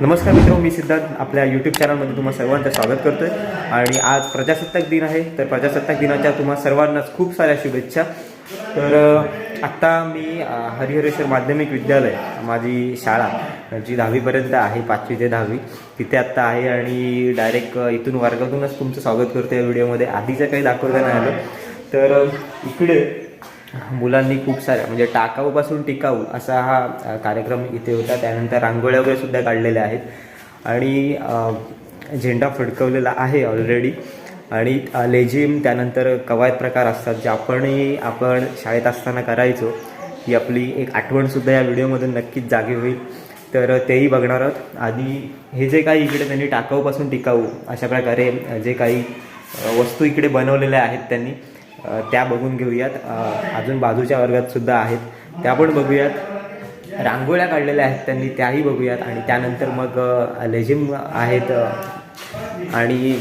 नमस्कार मित्र मी सिद्धार्थ. आपल्या यूट्यूब चॅनलमध्ये तुम्हा सर्वांचं स्वागत करतो आहे आणि आज प्रजासत्ताक दिन आहे. तर प्रजासत्ताक दिनाच्या तुम्हा सर्वांनाच खूप साऱ्या शुभेच्छा. तर आत्ता मी हरिहरेश्वर माध्यमिक विद्यालय माझी शाळा जी दहावीपर्यंत आहे पाचवी ते दहावी तिथे आत्ता आहे आणि डायरेक्ट इथून वर्गातूनच तुमचं स्वागत करतो या व्हिडिओमध्ये आधीचं काही दाखवता नाही आलं. तर इकडे मुलांनी खूप साऱ्या म्हणजे टाकाऊपासून टिकाऊ असा हा कार्यक्रम इथे होता. त्यानंतर रांगोळ्या वगैरे सुद्धा काढलेल्या आहेत. आणि झेंडा फडकवलेला आहे ऑलरेडी आणि लेझिम त्यानंतर कवायत प्रकार असतात जे आपणही आपण शाळेत असताना करायचो. ही आपली एक आठवणसुद्धा या व्हिडिओमधून नक्कीच जागी होईल. तर तेही बघणार आहोत. आधी हे जे काही इकडे त्यांनी टाकाऊपासून टिकाऊ अशा प्रकारे जे काही वस्तू इकडे बनवलेल्या आहेत त्यांनी त्या बघून घेऊयात. अजून बाजूच्या वर्गात सुद्धा आहेत. त्या पण बघूयात. रांगोळ्या काढलेल्या आहेत त्यांनी त्याही बघूयात. आणि त्यानंतर मग लेझिम आहेत आणि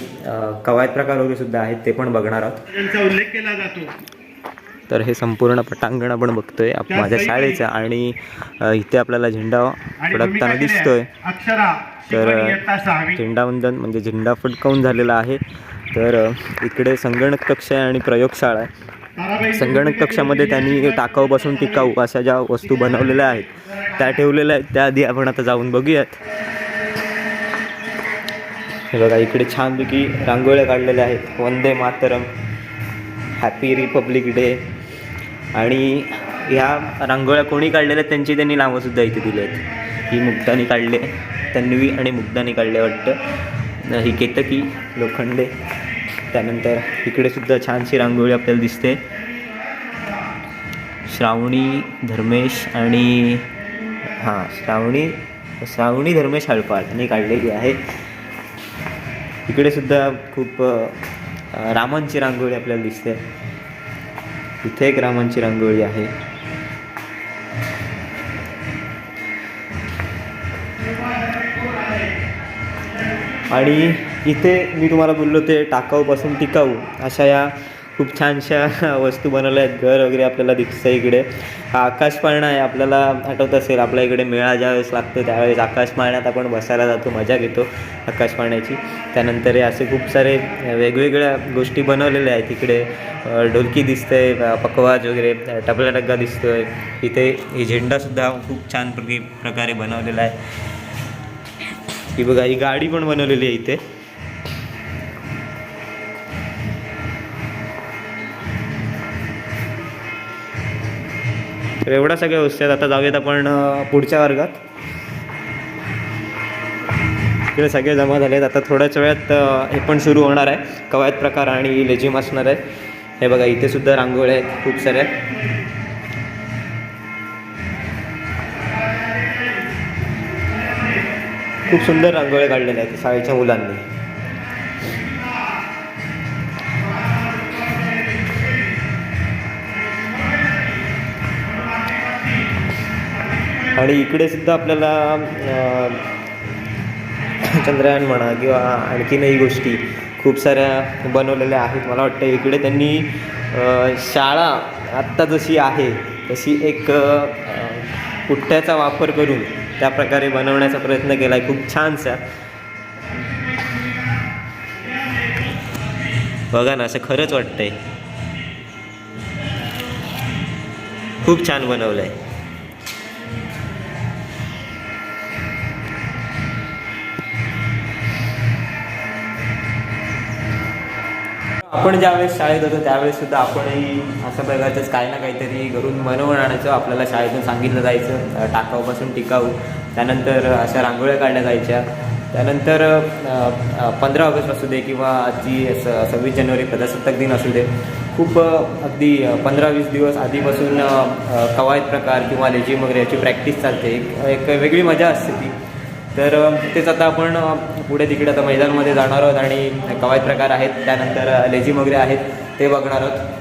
कवायत प्रकार वगैरे सुद्धा आहेत ते पण बघणार आहोत. त्यांचा उल्लेख केला जातो. तर हे संपूर्ण पटांगण आपण बघतोय माझ्या शाळेचं आणि इथे आपल्याला झेंडा आणि फडकताना दिसतोय. तर झेंडावंदन म्हणजे झेंडा फडकावून झालेला आहे. तर इकडे संगणक कक्ष आहे आणि प्रयोगशाळा आहे. संगणक कक्षामध्ये त्यांनी टाकाऊपासून टिकाऊ अशा ज्या वस्तू बनवलेल्या आहेत त्या ठेवलेल्या आहेत. त्याआधी आपण आता जाऊन बघूयात. हे बघा इकडे छानपैकी रांगोळ्या काढलेल्या आहेत. Vande Mataram happy republic day. आणि ह्या रांगोळ्या कोणी काढलेल्या आहेत त्यांची त्यांनी नावंसुद्धा इथे दिली आहेत. ही मुक्तानी काढले तन्वी आणि मुक्तानी काढले वाटतं. ही केतकी लोखंडे. त्यानंतर इकडे सुद्धा छानशी रांगोळी आपल्याला दिसते. श्रावणी धर्मेश आणि हां श्रावणी श्रावणी धर्मेश हळपाळ काढलेली आहे. इकडे सुद्धा खूप रामांची रांगोळी आपल्याला दिसते. इथे एक रामांची रांगोळी आहे. आणि इथे मी तुम्हाला बोललो ते टाकाऊपासून टिकाऊ अशा या खूप छानशा वस्तू बनवल्या आहेत. घर वगैरे आपल्याला दिसतं इकडे. हा आकाश पाळणा आहे आपल्याला आठवत असेल आपल्या इकडे मेळा ज्यावेळेस लागतो त्यावेळेस आकाश पाळण्यात आपण बसायला जातो मजा घेतो आकाश पाळण्याची. त्यानंतर हे असे खूप सारे वेगवेगळ्या गोष्टी बनवलेल्या आहेत इकडे. ढोलकी दिसतंय पकवाज वगैरे अ, टपला डग्गा दिसतोय. इथे ही झेंडासुद्धा खूप छान प्रकारे बनवलेला आहे. ही बघा ही गाडी पण बनवलेली आहे इथे. तर एवढ्या सगळ्या वस्तू आहेत. आता जाऊयात आपण पुढच्या वर्गात. इकडे सगळे जमा झाले आहेत आता थोड्याच वेळात हे पण सुरू होणार आहे. कवायत प्रकार आणि लेझिम असणार आहे. हे बघा इथे सुद्धा रांगोळ्या आहेत खूप साऱ्या. खूप सुंदर रांगोळ्या काढलेल्या आहेत शाळेच्या मुलांनी. आणि इकडे सुद्धा आपल्याला चंद्रयान म्हणा किंवा आणखीनही गोष्टी खूप साऱ्या बनवलेल्या आहेत. मला वाटतं इकडे त्यांनी शाळा आत्ता जशी आहे तशी एक पुट्ट्याचा वापर करून त्या प्रकारे बनवण्याचा प्रयत्न केला आहे खूप छानसा. बघा ना असं खरंच वाटतंय. खूप छान बनवलं आहे आपण ज्यावेळेस शाळेत होतो त्यावेळेस सुद्धा आपणही अशा प्रकारचंच काही ना काहीतरी घरून बनवून आणायचं आपल्याला शाळेतून सांगितलं जायचं. टाकाऊपासून टिकाऊ. त्यानंतर अशा रांगोळ्या काढल्या जायच्या. त्यानंतर पंधरा ऑगस्ट असू दे किंवा आजची स सव्वीस जानेवारी प्रजासत्ताक दिन असू दे. खूप अगदी पंधरा वीस दिवस आधीपासून कवायत प्रकार किंवा लेझिम वगैरे याची प्रॅक्टिस चालते. एक एक वेगळी मजा असते ती. तर तेच आता आपण पुढे तिकडे आता मैदानमध्ये जाणार आहोत आणि कवायत प्रकार आहेत. त्यानंतर लेझिम वगैरे आहेत ते बघणार आहोत.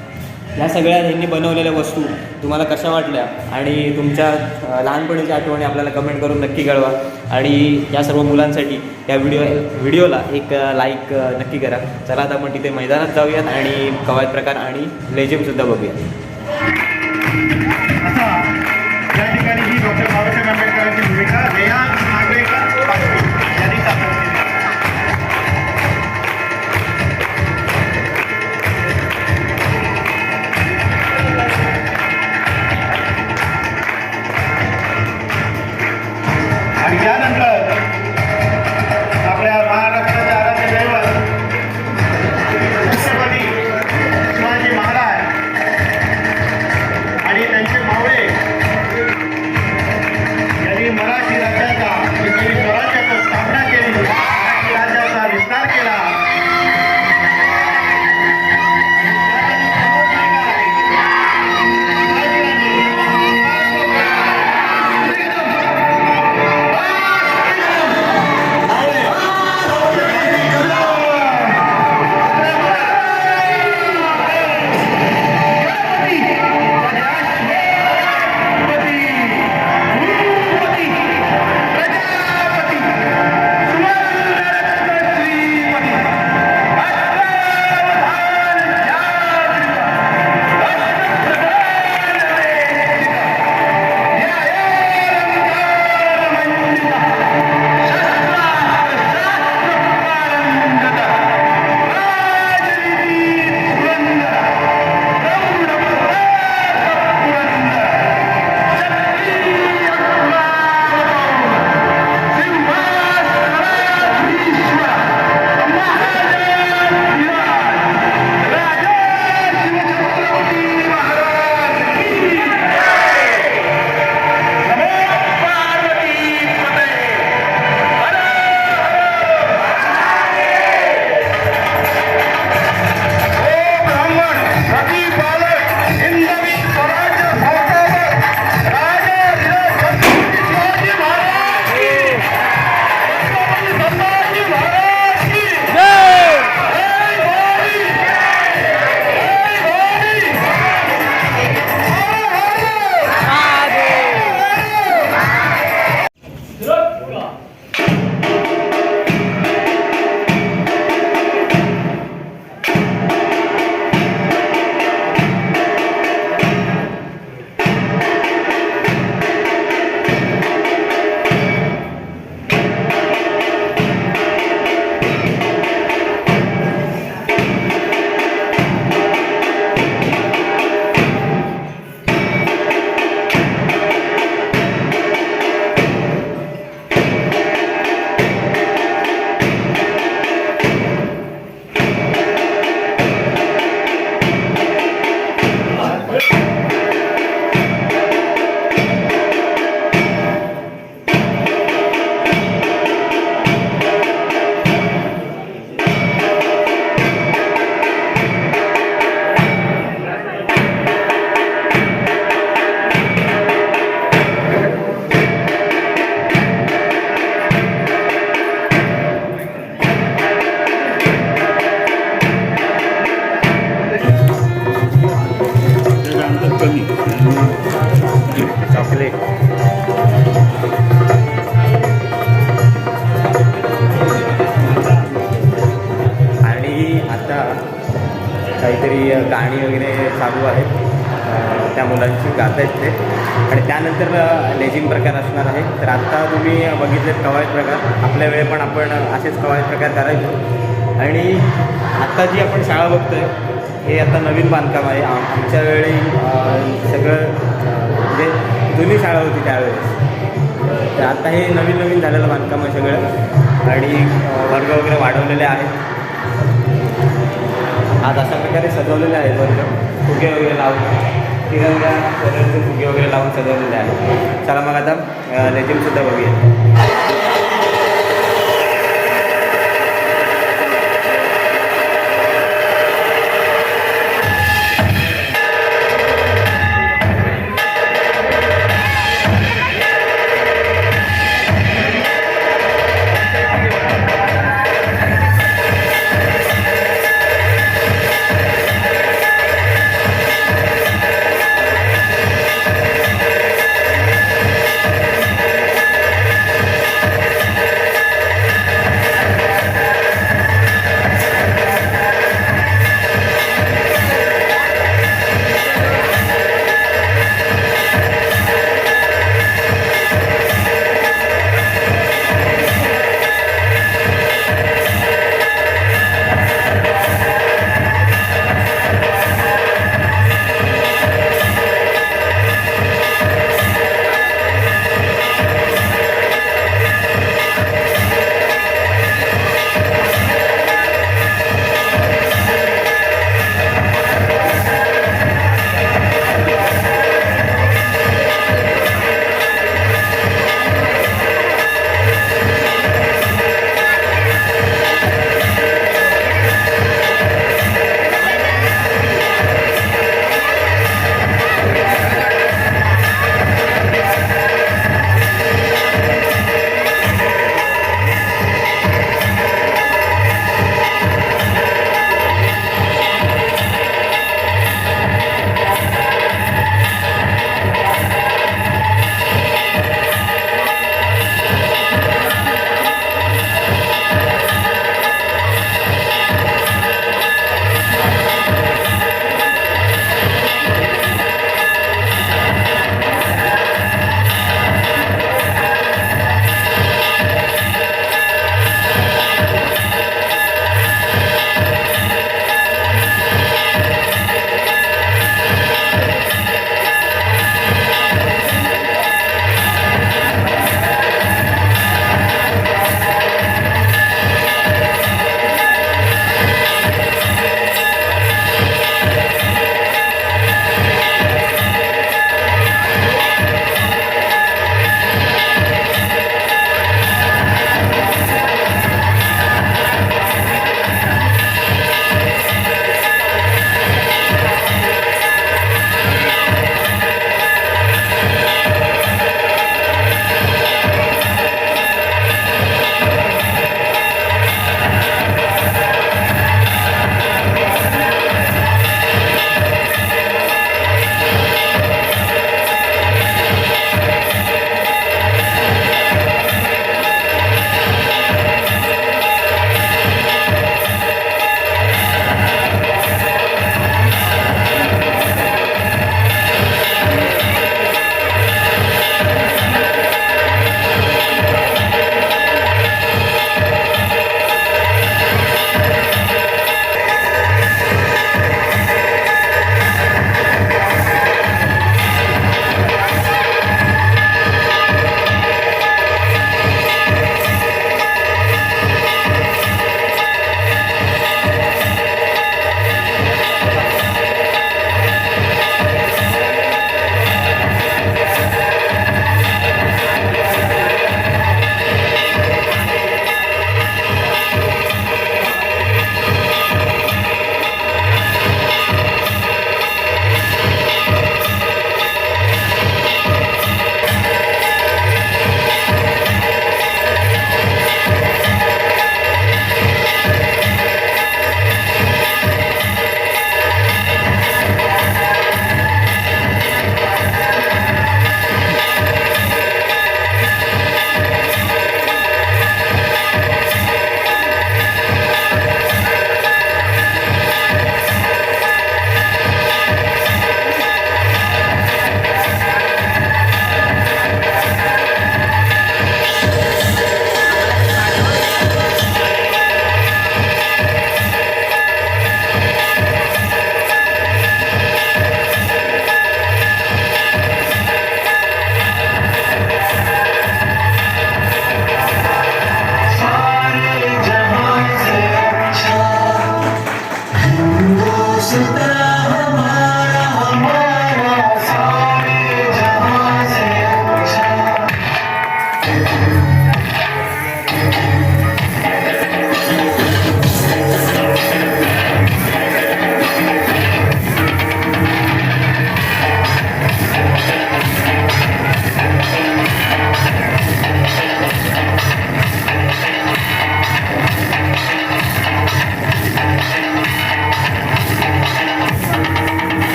ह्या सगळ्या यांनी बनवलेल्या वस्तू तुम्हाला कशा वाटल्या? आणि तुमच्या लहानपणीच्या आठवणी आपल्याला कमेंट करून नक्की कळवा. आणि या सर्व मुलांसाठी या व्हिडिओ व्हिडिओला एक लाईक नक्की करा. चला आता आपण तिथे मैदानात जाऊयात आणि कवायत प्रकार आणि लेझिमसुद्धा बघूयात. चॉकलेट. आणि आता काहीतरी गाणी वगैरे चालू आहेत. त्या मुलांची गाता आहेत ते. आणि त्यानंतर लेझिम प्रकार असणार आहे. तर आत्ता तुम्ही बघितलेत कवायत प्रकार. आपल्या वेळ पण आपण असेच कवायत प्रकार करायचो. आणि आत्ता जी आपण शाळा बघतोय हे आता नवीन बांधकाम आहे. आमच्या वेळी सगळं म्हणजे जुनी शाळा होती त्यावेळेस. तर आता हे नवीन नवीन झालेलं बांधकाम आहे सगळं. आणि वर्ग वगैरे वाढवलेले आहेत. आज अशा प्रकारे सजवलेले आहेत वर्ग. फुगे वगैरे लावून तिरंगा कलरचे फुगे वगैरे लावून सजवलेले आहेत. चला मग आता लेझिमसुद्धा बघूया.